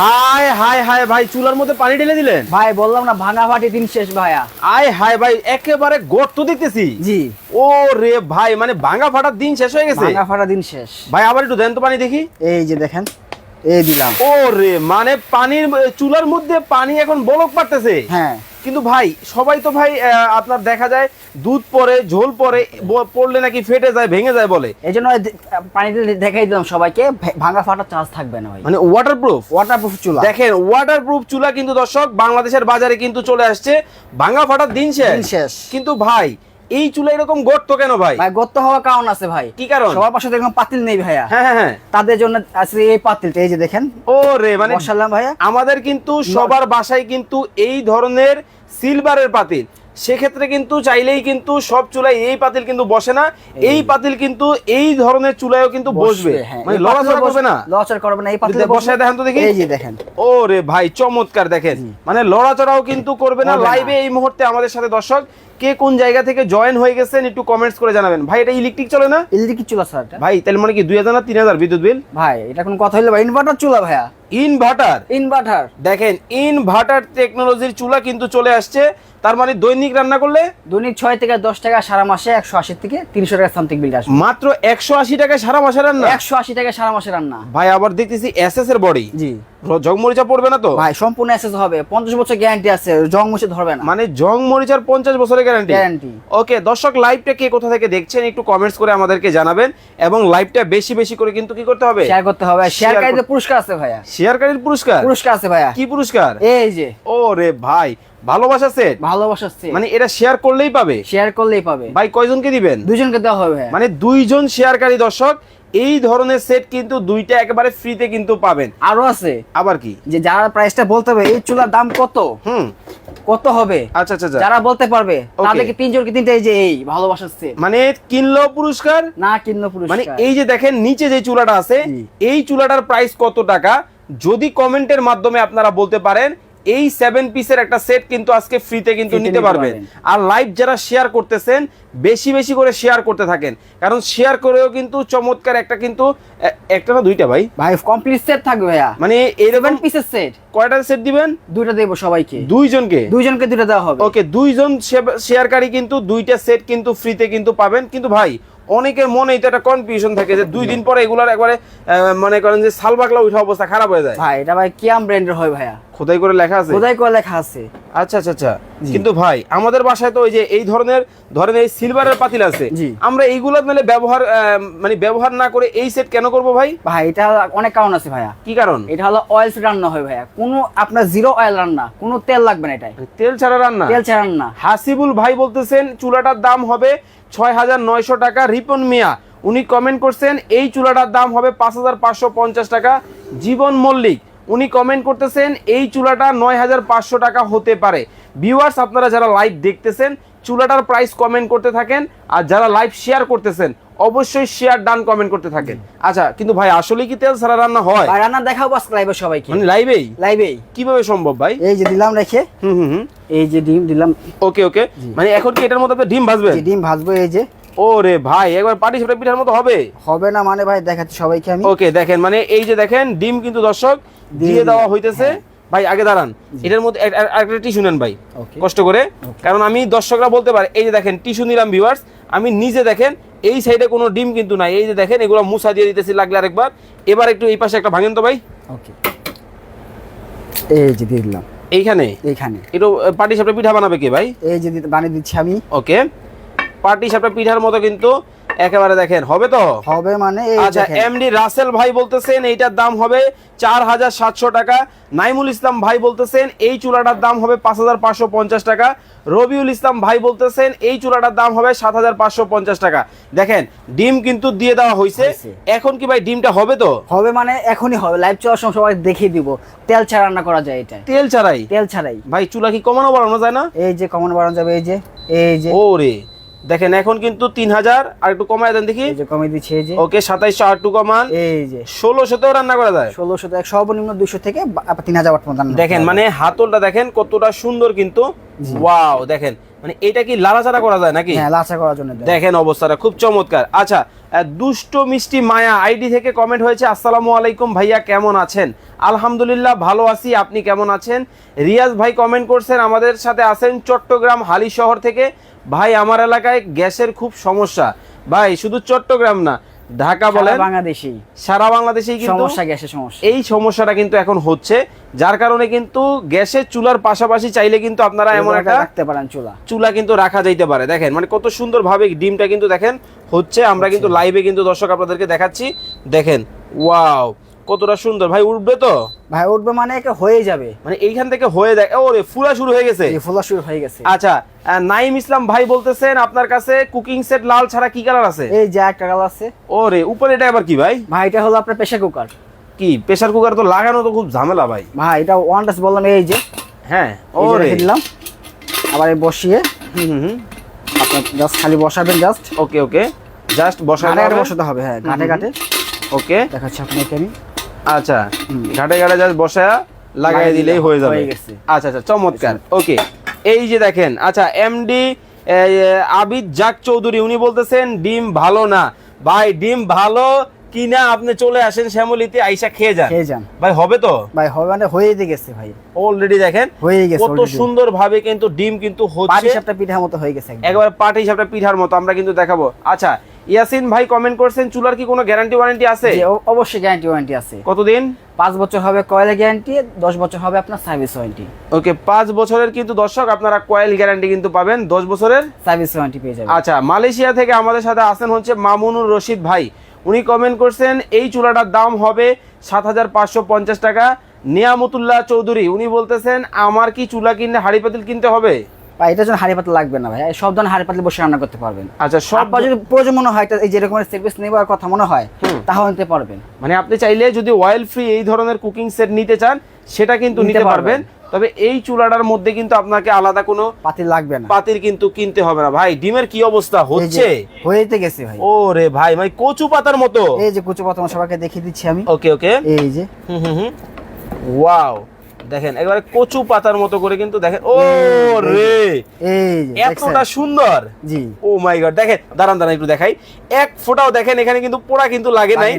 হায় হায় হায় ভাই চুলার মধ্যে পানি ঢেলে দিলেন? ভাই বললাম না ভাঙা ফাটি দিন শেষ ভাইয়া। আয় হায় ভাই একেবারে গর্ত দেখতেছি জি। ও রে ভাই মানে ভাঙা ফাটার দিন শেষ হয়ে গেছে? ভাঙা ফাটা দিন শেষ। ভাই আবার একটু দেন তো পানি দেখি। এই যে দেখেন। এই দিলাম। ও মানে পানির চুলার মধ্যে পানি এখন বলক পারতেছে হ্যাঁ। কিন্তু ভাই সবাই তো ভাই আপনার দেখা যায় দুধ পরে ঝোল পরে পড়লে নাকি ফেটে যায় ভেঙে যায় বলে। এই জন্য পানিতে দেখাই দিলাম সবাইকে ভাঙা ফাটার চান্স থাকবে না ভাই। মানে ওয়াটারপ্রুফ ওয়াটারপ্রুফ চুলা। দেখেন ওয়াটারপ্রুফ চুলা কিন্তু দর্শক বাংলাদেশের বাজারে কিন্তু চলে আসছে ভাঙা ফাটার দিন দিন শেষ শেষ। কিন্তু ভাই এই চুলা এরকম গর্ত কেন ভাই? ভাই গর্ত হওয়ার কারণ আছে ভাই। কি কারণ? সবার পাশে দেখলাম পাতিল নেই ভাইয়া। হ্যাঁ হ্যাঁ হ্যাঁ। তাদের জন্য আছে এই পাতিলটা এই যে দেখেন। ও রে মানে মাশাআল্লাহ ভাইয়া। আমাদের কিন্তু সবার বাসায় কিন্তু এই ধরনের সিলভারের পাতিল। সেক্ষেত্রে কিন্তু চাইলেই কিন্তু সব চুলায় এই পাতিল কিন্তু বসে না এই পাতিল কিন্তু এই ধরনের চুলায়ও কিন্তু বসবে হ্যাঁ। মানে লড়াচড়া করবে না? বস- লড়াচড়া করবে না এই পাতিলে যদি দেখেন তো দেখি। এই যে দেখেন। ও রে ভাই চমৎকার দেখেন। মানে লড়াচড়াও কিন্তু করবে না। লাইভে এই মুহূর্তে আমাদের সাথে দর্শক কে কোন জায়গা থেকে জয়েন হয়ে গেছেন একটু কমেন্টস করে জানাবেন। ভাই এটা ইলেকট্রিক চলে না? ইলেকট্রিক চুলা স্যার ভাই তাহলে মানে কি দুই হাজার না তিন হাজার বিদ্যুৎ বিল? ভাই এটা কোন কথা ভাই। ইনভার্টার চুলা ভাইয়া। ইনভার্টার ইনভার্টার দেখেন ইনভার্টার টেকনোলজির চুলা কিন্তু চলে আসছে। তার মানে দৈনিক রান্না করলে? দৈনিক ছয় থেকে দশ টাকা সারা মাসে একশো আশি থেকে তিনশো টাকা সামথিং বিল আসবে। মাত্র একশো আশি টাকা সারা মাসে রান্না? একশো আশি টাকা সারা মাসে রান্না। ভাই আবার দেখতেছি এস এস এর বডি জি। জং মরিচা পড়বে না তো? ভাই সম্পূর্ণ এসএস হবে। পঞ্চাশ বছর গ্যারান্টি আছে জং ধরবে না। মানে জং মরিচার পঞ্চাশ বছরের গ্যারান্টি গ্যারান্টি ওকে দর্শক লাইভটা কে কোথা থেকে দেখছেন একটু কমেন্টস করে আমাদেরকে জানাবেন এবং লাইভটা বেশি বেশি করে কিন্তু কি করতে হবে? শেয়ার করতে হবে। শেয়ার Share কাইতে পুরস্কার আছে ভাইয়া। শেয়ারকারীর পুরস্কার? পুরস্কার আছে ভাইয়া। কি পুরস্কার? এই যে। ও রে ভাই ভালোবাসা সেট ভালোবাসা মানে এটা শেয়ার করলেই পাবে? শেয়ার করলেই পাবে। ভাই কয়জনকে দিবেন? দুজনকে দেওয়া হবে মানে দুইজন শেয়ারকারী দর্শক এই ধরনের সেট কিন্তু দুইটা একেবারে ফ্রিতে কিন্তু পাবেন। আরও আছে। আবার কি? যে যারা প্রাইসটা বলতে হবে এই চুলার দাম কত? হুম। কত হবে? আচ্ছা আচ্ছা আচ্ছা। যারা বলতে পারবে. তাদেরকে তিনজনকে তিনটা এই যে এই ভালোবাসার সেট মানে কিনলো পুরস্কার না কিন্ন পুরস্কার। মানে এই যে দেখেন নিচে যে চুলাটা আছে এই চুলাটার প্রাইস কত টাকা? যদি কমেন্টের মাধ্যমে আপনারা বলতে পারেন এই সেভেন পিসের একটা সেট কিন্তু আজকে ফ্রিতে কিন্তু নিতে পারবেন। আর লাইভ যারা শেয়ার করতেছেন বেশি বেশি করে শেয়ার করতে থাকেন। কারণ শেয়ার করেও কিন্তু চমৎকার একটা কিন্তু একটা না দুইটা ভাই? ভাই কমপ্লিট সেট থাকবে ভাইয়া। মানে এরকম পিসের সেট কয়টা সেট দিবেন? দুইটা দেবো সবাইকে। দুইজনকে? দুইজনকে দুইটা দেওয়া হবে। ওকে দুইজন শেয়ারকারী কিন্তু দুইটা সেট কিন্তু ফ্রিতে কিন্তু পাবেন। কিন্তু ভাই অনেকের মনে এটা একটা কনফিউশন থাকে যে দুই দিন পরে এগুলার একবারে মনে করেন যে সালবাকলা উঠা অবস্থা খারাপ হয়ে যায়। ভাই এটা ভাই কিয়াম ব্র্যান্ডের হয় ভাইয়া। খোদাই করে লেখা আছে? খোদাই করে লেখা আছে। আচ্ছা আচ্ছা আচ্ছা। কিন্তু ভাই আমাদের বাসায় তো ওই যে এই ধরনের ধরেন এই সিলভারের পাতিল আছে। আমরা এইগুলো মানে ব্যবহার মানে ব্যবহার না করে এই সেট কেন করব ভাই? ভাই এটা অনেক কারণ আছে ভাইয়া। কি কারণ? এটা হলো অয়েল ফ্রি রান্না হয় ভাইয়া। কোনো আপনার জিরো অয়েল রান্না কোনো তেল লাগবে না এটাই তেল ছাড়া রান্না? তেল ছাড়া রান্না। হাসিবুল ভাই বলতেছেন চুলাটার দাম হবে ছয় হাজার নয়শো টাকা রিপন মিয়া। উনি কমেন্ট করছেন এই চুলাটার দাম হবে পাঁচ হাজার পাঁচশো পঞ্চাশ টাকা জীবন মল্লিক। উনি কমেন্ট করতেছেন এই চুলাটা নয় হাজার পাঁচশো টাকা হতে পারে। ভিউয়ার্স আপনারা যারা লাইভ দেখতেছেন চুলাটার প্রাইস কমেন্ট করতে থাকেন আর যারা লাইভ শেয়ার করতেছেন অবশ্যই শেয়ার ডান কমেন্ট করতে থাকেন। আচ্ছা কিন্তু ভাই আসলে কি তেল ছাড়া রান্না হয়? রান্না দেখাবো আজকে লাইভে সবাইকে। মানে লাইভেই লাইভেই কীভাবে সম্ভব ভাই? এই যে দিলাম রেখে। হুম হুম এই যে ডিম দিলাম। ওকে ওকে মানে এখন কি এটার মধ্যে আপনি ডিম ভাজবেন? ডিম ভাজবো এই যে। ওরে ভাই একবার পাটি সেটা পিঠার মতো হবে? হবে না মানে ভাই দেখাচ্ছি সবাইকে আমি। ওকে দেখেন মানে এই যে দেখেন ডিম কিন্তু দর্শক দিয়ে দেওয়া হইতেছে। ভাই আগে দাঁড়ান। এটার মধ্যে এক- এক- একটা টিস্যু নেন ভাই কষ্ট করে। কারণ আমি দর্শকরা বলতে পারে এই যে দেখেন টিস্যু নিলাম ভিউয়ার্স আমি নিজে দেখেন এই সাইডে কোনো ডিম কিন্তু নাই। এই যে দেখেন এগুলো মুসা দিয়ে দিতেছি লাগলে আরেকবার। এবার একটু এই পাশে একটা ভাঙেন তো ভাই। ওকে। এই যে দিলাম। এইখানে? এইখানে। একটু পাটি সাপটা পিঠা বানাবে কি ভাই? এই যে বানিয়ে দিচ্ছি আমি। ওকে। পাটি সাপটা পিঠার মতো কিন্তু একেবারে দেখেন হবে তো? হবে মানে আচ্ছা এমডি রাসেল ভাই বলতেছেন এইটার দাম হবে চার হাজার সাতশো টাকা। নাইমুল ইসলাম ভাই বলতেছেন এই চুলাটার দাম হবে পাঁচ হাজার পাঁচশো পঞ্চাশ টাকা। রবিউল ইসলাম ভাই বলতেছেন এই চুলাটার দাম হবে সাত হাজার পাঁচশো পঞ্চাশ টাকা। দেখেন ডিম কিন্তু দিয়ে দেওয়া হয়েছে। এখন কি ভাই ডিমটা হবে তো? হবে মানে এখনই হবে লাইভ চলার সময় সবাই দেখিয়ে দিব। তেল ছাড়া রান্না করা যায় এটা। তেল ছাড়াই? তেল ছাড়াই। ভাই চুলা কি কমানো বাড়ানো যায় না? এই যে কমানো বাড়ানো যাবে এই যে এই যে। ও রে দেখেন এখন কিন্তু তিন হাজার আর একটু কমায় দেন দেখি। কমিয়ে দিচ্ছি এই যে। ওকে সাতাইশশো আর একটু কমান। এই যে। ষোলোশোতেও রান্না করা যায়। ষোলোশো থেকে সর্বনিম্ন দুশো থেকে তিন হাজার ওয়াট পর্যন্ত দেখেন মানে হাতলটা দেখেন কতটা সুন্দর কিন্তু। ওয়াও দেখেন মানে এটা কি লাড়াচাড়া করা যায় নাকি। হ্যাঁ লাচা করার জন্য দেখেন অবস্থাটা খুব চমৎকার। আচ্ছা দুষ্ট মিষ্টি মায়া আইডি থেকে কমেন্ট হয়েছে। আসসালামু আলাইকুম ভাইয়া কেমন আছেন? আলহামদুলিল্লাহ ভালো আছি আপনি কেমন আছেন? রিয়াজ ভাই কমেন্ট করছেন আমাদের সাথে আছেন চট্টগ্রাম হালি শহর থেকে। ভাই আমার এলাকায় গ্যাসের খুব সমস্যা। ভাই শুধু চট্টগ্রাম না ঢাকা বলেন সারা বাংলাদেশেই। সারা বাংলাদেশেই কিন্তু সমস্যা গ্যাসের সমস্যা। এই সমস্যাটা কিন্তু এখন হচ্ছে যার কারণে কিন্তু গ্যাসের চুলার পাশাপাশি চাইলে কিন্তু আপনারা এমন একটা রাখতে পারেন চুলা। চুলা কিন্তু রাখা যাইতে পারে। দেখেন মানে কত সুন্দর ভাবে ডিমটা কিন্তু দেখেন হচ্ছে আমরা কিন্তু লাইভে কিন্তু দর্শক আপনাদেরকে দেখাচ্ছি। দেখেন ওয়াও কতটা সুন্দর। ভাই উঠবে তো? ভাই উঠবে মানে একে হয়ে যাবে। মানে এইখান থেকে হয়ে দেখ ওরে ফুলা শুরু হয়ে গেছে। ফোলা শুরু হয়ে গেছে। আচ্ছা নাইম ইসলাম ভাই বলতেছেন আপনার কাছে কুকিং সেট লাল ছাড়া কি কালার আছে? এই যে একটা কালার আছে। ওরে উপরে এটা আবার কি ভাই? ভাই এটা হলো আপনার প্রেসার কুকার কি প্রেসার কুকার তো লাগানো তো খুব ঝামেলা ভাই। ভাই এটা ওয়ান টাচ বললাম এই যে। হ্যাঁ ওরে। দিলাম। আবার বসিয়ে। হুম হুম আপনার জাস্ট খালি বসাবেন জাস্ট ওকে ওকে। জাস্ট। বসাতে হবে হ্যাঁ ঘাটে ঘাটে। ওকে। দেখাচ্ছি আপনাকে আমি। আচ্ছা। ঘাটে ঘাটে জাস্ট বসায়া লাগাই দিলেই হয়ে যাবে। আচ্ছা আচ্ছা চমৎকার। ওকে এই যে দেখেন আচ্ছা এমডি আবিদ জাক চৌধুরী উনি বলতেছেন ডিম ভালো না। ভাই ডিম ভালো কিনা আপনি চলে আসেন শ্যামলিতে আইসা খেয়ে যান। খেয়ে যান। ভাই হবে তো? ভাই হবে মানে হয়ে গেছে ভাই। অলরেডি দেখেন হয়ে গেছে কত সুন্দর ভাবে কিন্তু ডিম কিন্তু হচ্ছে। পাটি সাপটা পিঠার মতো হয়ে গেছে। একেবারে পাটি হিসাবটা পিঠার মতো আমরা কিন্তু দেখাবো। আচ্ছা ইয়াসিন ভাই কমেন্ট করছেন চুলার কি কোনো গ্যারান্টি ওয়ারেন্টি আছে? অবশ্যই গ্যারান্টি ওয়ারেন্টি আছে। কতদিন? পাঁচ বছর হবে কয়েল গ্যারান্টি দশ বছর হবে আপনার সার্ভিস ওয়ারেন্টি ওকে পাঁচ বছরের কিন্তু দর্শক আপনারা কয়েল গ্যারান্টি কিন্তু পাবেন দশ বছরের? সার্ভিস ওয়ারেন্টি পেয়ে যাবেন। আচ্ছা মালয়েশিয়া থেকে আমাদের সাথে আসেন হচ্ছে মামুনুর রশিদ ভাই। উনি কমেন্ট করছেন এই চুলাটার দাম হবে সাত হাজার পাঁচশো পঞ্চাশ টাকা। নিয়ামতুল্লাহ চৌধুরী উনি বলতেছেন আমার কি চুলা কিনলে হাড়ি পাতিল কিনতে হবে? বা এটার জন্য হাড়ি পাতলা লাগবে না ভাই। সব ধরনের হাড়ি পাতলা বসে রান্না করতে পারবেন। আচ্ছা সব যদি প্রয়োজন মনে হয় এই যেরকম সার্ভিস নেবার কথা মনে হয় তাহলে নিতে পারবেন। মানে আপনি চাইলে যদি অয়েল ফ্রি এই ধরনের কুকিং সেট নিতে চান সেটা কিন্তু নিতে পারবেন। তবে এই চুলাটার মধ্যে কিন্তু আপনাকে আলাদা কোনো পাতি লাগবে না। পাতিল কিন্তু কিনতে হবে না। ভাই ডিমের কি অবস্থা? হচ্ছে? হয়েতে গেছে ভাই। ও রে ভাই ভাই কচু পাতার মতো। এই যে কুচু প্রথম সবাইকে দেখিয়ে দিচ্ছি আমি। ওকে ওকে। এই যে। হুম হুম হুম। ওয়াও দেখেন একেবারে কচু পাতার মতো করে কিন্তু দেখেন ও রে! এতটা সুন্দর! জি। ও মাই গড দেখেন দাঁড়ান দাঁড়ান একটু দেখাই। এক ফোঁটাও দেখেন এখানে কিন্তু পোড়া কিন্তু লাগে নাই।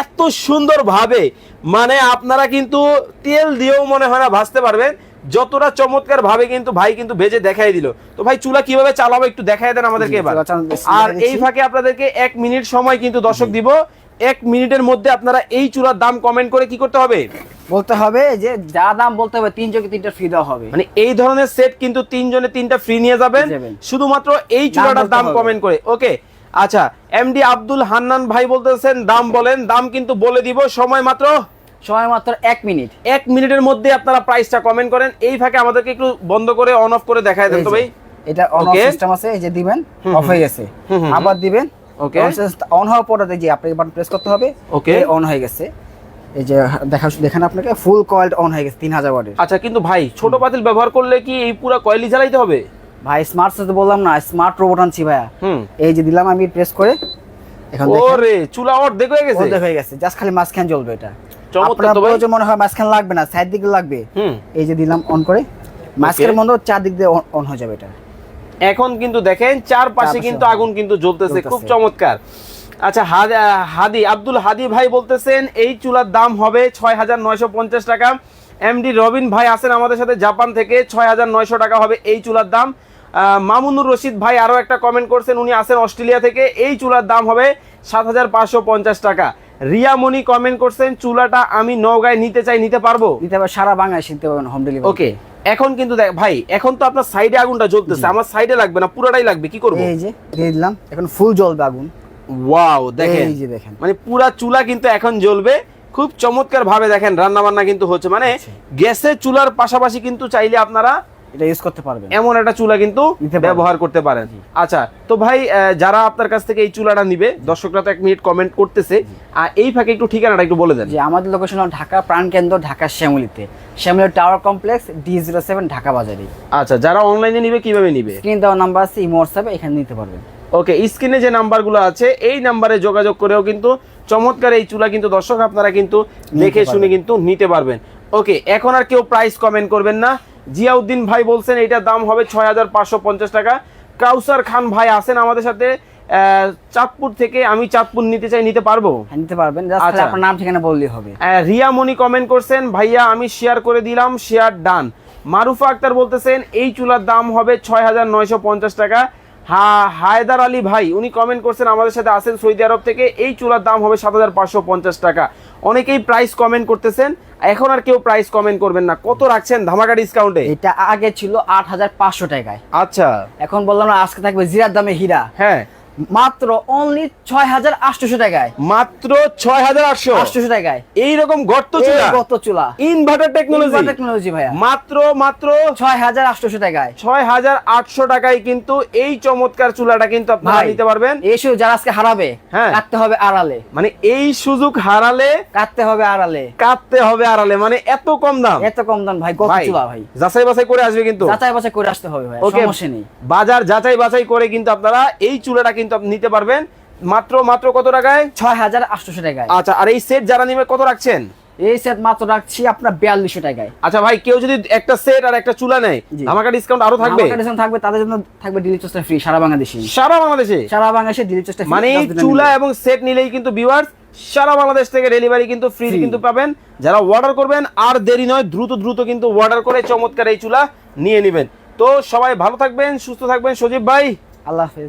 এত সুন্দর ভাবে মানে আপনারা কিন্তু তেল দিয়েও মনে হয় না ভাজতে পারবেন যতটা চমৎকার ভাবে কিন্তু ভাই কিন্তু ভেজে দেখাই দিল। তো ভাই চুলা কীভাবে চালাবো একটু দেখাই দেন আমাদেরকে এবার। আর এই ফাঁকে আপনাদেরকে এক মিনিট সময় কিন্তু দর্শক দিব। এক মিনিটের মধ্যে আপনারা এই চুলার দাম কমেন্ট করে কি করতে হবে? বলতে হবে যে যা দাম বলতে হবে তিন জনকে তিনটা ফ্রি দেওয়া হবে। মানে এই ধরনের সেট কিন্তু তিনজনে তিনটা ফ্রি নিয়ে যাবেন। শুধুমাত্র এই চুলাটার দাম কমেন্ট করে। ওকে আচ্ছা এমডি আব্দুল হান্নান ভাই বলতেছেন দাম বলেন দাম কিন্তু বলে দিব সময় মাত্র? সময় মাত্র এক মিনিট। এক মিনিটের মধ্যে আপনারা প্রাইসটা কমেন্ট করেন। এই ফাঁকে আমাদেরকে একটু বন্ধ করে অন অফ করে দেখায় দেন তো ভাই। এটা অন অফ সিস্টেম আছে এই যে দিবেন অফ হয়ে গেছে। আবার দিবেন Okay. অন হওয়ার পরে যে আপনি বাটন প্রেস করতে হবে Okay. অন হয়ে গেছে। এই যে দেখা দেখেন আপনাকে ফুল কয়েল অন হয়ে গেছে তিন হাজার ওয়াটের আচ্ছা কিন্তু ভাই ছোট পাতিল ব্যবহার করলে কি এই পুরো কয়েলি জ্বালাইতে হবে? ভাই স্মার্ট সাথে বললাম না স্মার্ট রোবট আনছি ভাইয়া। হুম। এই যে দিলাম আমি প্রেস করে এখন ওরে চুলা অর্ধেক হয়ে গেছে? অর্ধেক হয়ে গেছে জাস্ট খালি মাঝখান জ্বলবে এটা। চমৎকার তো ভাই। মনে হয় মাঝখান লাগবে না সাইড দিকে লাগবে। হুম। এই যে দিলাম অন করে মাঝখানের মধ্যে চারদিক দিয়ে অন হয়ে যাবে এটা। এখন কিন্তু দেখেন চারপাশে কিন্তু আগুন কিন্তু জ্বলতেছে। খুব চমৎকার। আচ্ছা হাদি আব্দুল হাদি ভাই বলতেছেন এই চুলার দাম হবে ছয় হাজার নয়শো পঞ্চাশ টাকা। এমডি রবিন ভাই আছেন আমাদের সাথে জাপান থেকে ছয় হাজার নয়শো টাকা হবে এই চুলার দাম। মামুনুর রশিদ ভাই আরও একটা কমেন্ট করছেন উনি আছেন অস্ট্রেলিয়া থেকে এই চুলার দাম হবে সাত হাজার পাঁচশো পঞ্চাশ টাকা। রিয়ামণি কমেন্ট করছেন চুলাটা আমি নওগাঁয় নিতে চাই নিতে পারব? দিতে হবে সারা বাংলাদেশ নিতে পারবেন হোম ডেলিভারি ওকে এখন কিন্তু দেখ ভাই এখন তো আপনার সাইডে আগুনটা জ্বলতেছে আমার সাইডে লাগবে না পুরাটাই লাগবে কি করব? এই যে দিয়ে দিলাম এখন ফুল জ্বলবে আগুন। ওয়াও দেখেন। এই যে দেখেন। মানে পুরা চুলা কিন্তু এখন জ্বলবে খুব চমৎকার ভাবে দেখেন রান্না বান্না কিন্তু হচ্ছে মানে গ্যাসে গ্যাসের চুলার পাশাপাশি কিন্তু চাইলে আপনারা এটা ইউজ করতে পারবেন। এমন একটা চুলা কিন্তু নিতে ব্যবহার করতে পারেন। আচ্ছা তো ভাই যারা আপনার কাছ থেকে এই চুলাটা নিবে দর্শকরা তো এক মিনিট কমেন্ট করতেছে। আর এই ফাঁকে একটু ঠিকানাটা একটু বলে দেন। যে আমাদের লোকেশন হলো ঢাকা প্রাণকেন্দ্র Dhaka শ্যামলিতে। Shyamoli tower complex D zero seven Dhaka বাজারে। আচ্ছা যারা অনলাইনে নিবে কীভাবে নিবে? স্ক্রিন দেওয়ার নাম্বার আছে ইমো হোয়াটসঅ্যাপে এখানে নিতে পারবেন। ওকে স্ক্রিনে যে নাম্বারগুলো আছে এই নাম্বারে যোগাযোগ করেও কিন্তু চমৎকার এই চুলা কিন্তু দর্শক আপনারা কিন্তু দেখে শুনে কিন্তু নিতে পারবেন। ওকে এখন আর কেউ প্রাইস কমেন্ট করবেন না। জিয়াউদ্দিন ভাই বলছেন এটার দাম হবে ছয় হাজার পাঁচশো পঞ্চাশ টাকা। কাউসার খান ভাই আছেন আমাদের সাথে চাঁদপুর থেকে আমি চাঁদপুর নিতে চাই নিতে পারব? হ্যাঁ, নিতে পারবেন। আচ্ছা। আপনার নাম ঠিকানা বললেই হবে। রিয়া মনি কমেন্ট করছেন ভাইয়া আমি শেয়ার করে দিলাম শেয়ার ডান মারুফা আক্তার বলতেছেন এই চুলার দাম হবে ছয় হাজার নয়শো পঞ্চাশ টাকা। হা হায়দার আলী ভাই উনি কমেন্ট করছেন আমাদের সাথে আসেন সৌদি আরব থেকে। এই চুলার দাম হবে সাত হাজার পাঁচশো পঞ্চাশ টাকা। অনেকেই প্রাইস কমেন্ট করতেছেন এখন আর কেউ প্রাইস কমেন্ট করবেন না। কত রাখছেন ধামাকা ডিসকাউন্টে এটা আগে ছিল আট হাজার পাঁচশো টাকায়। আচ্ছা। এখন বললাম না আজকে থাকবে জিরার দামে হীরা। হ্যাঁ। মাত্র অনলি ছয় হাজার আটশোশো টাকায়। মাত্র ছয় হাজার আটশো। আটশোশো টাকায়। এইরকম গর্ত চুলা? কত চুলা। ইনভার্টার টেকনোলজি টেকনোলজি ভাইয়া। মাত্র মাত্র ছয় হাজার আটশোশো টাকায়। ছয় হাজার আটশো টাকায় কিন্তু এই চমৎকার চুলাটা কিন্তু আপনারা নিতে পারবেন। এই শুধু যারা আজকে হারাবে হ্যাঁ। কাটতে হবে আড়ালে। মানে এই সুযোগ হারালে কাটতে হবে আড়ালে। কাটতে হবে আড়ালে মানে এত কম দাম। এত কম দাম ভাই ভাই, চুলা ভাই। যাচাই বাছাই করে আসবে কিন্তু। যাচাই বাছাই করে আসতে হবে ভাই সমস্যা নেই। বাজার যাচাই বাছাই করে কিন্তু আপনারা এই চুলাটা কিন্তু আপনি নিতে পারবেন। মাত্র মাত্র কত টাকায়? ছয় হাজার আটশোশো টাকায়। আচ্ছা আর এই সেট যারা নিবে কত রাখছেন? এই সেট মাত্র রাখছি আপনার বিয়াল্লিশশো টাকায়। আচ্ছা ভাই কেউ যদি একটা সেট আর একটা চুলা নেয়। আমাকে ডিসকাউন্ট আরও থাকবে? কাছে থাকবে তাদের জন্য থাকবে ডিলি চোস্টা ফ্রি সারা বাংলাদেশে। সারা বাংলাদেশে? সারা বাংলাদেশে ডিলি চোস্টা মানে চুলা এবং সেট নিলেই কিন্তু ভিউয়ার্স সারা বাংলাদেশ থেকে ডেলিভারি কিন্তু ফ্রি কিন্তু পাবেন। যারা অর্ডার করবেন আর দেরি নয় দ্রুত দ্রুত কিন্তু অর্ডার করে চমৎকার এই চুলা নিয়ে নেবেন। তো সবাই ভালো থাকবেন সুস্থ থাকবেন। সজীব ভাই। আল্লাহ হাফেজ।